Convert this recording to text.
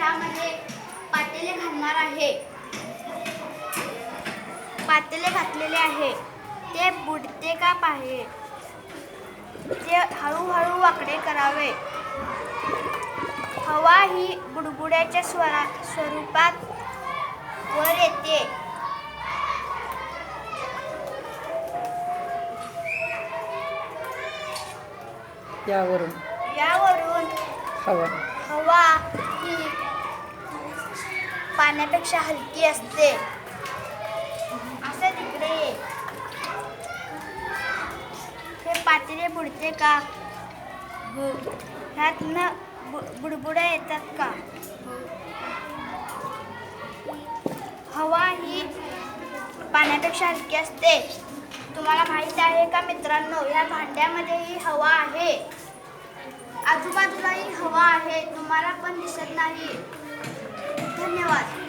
त्यामध्ये पातेले घालणार आहे. पातेले घातलेले आहे. ते बुडते का पाहे? ते हळूहळू वाकडे करावे. हवा ही बुडबुड्याच्या स्वरा स्वरूपात वर येते. यावरून. यावरून हवा. हवा ही पाण्यापेक्षा हलकी असते. असं तिकडे. हे पातेले बुडते का? हो. ह्यातनं बुडबुड्या येतात का? हो. हवा ही पाण्यापेक्षा हलकी असते. तुम्हाला माहीत आहे का मित्रांनो या भांड्यामध्येही हवा आहे. आहे तुम्हाला पण दिसत नाही. धन्यवाद.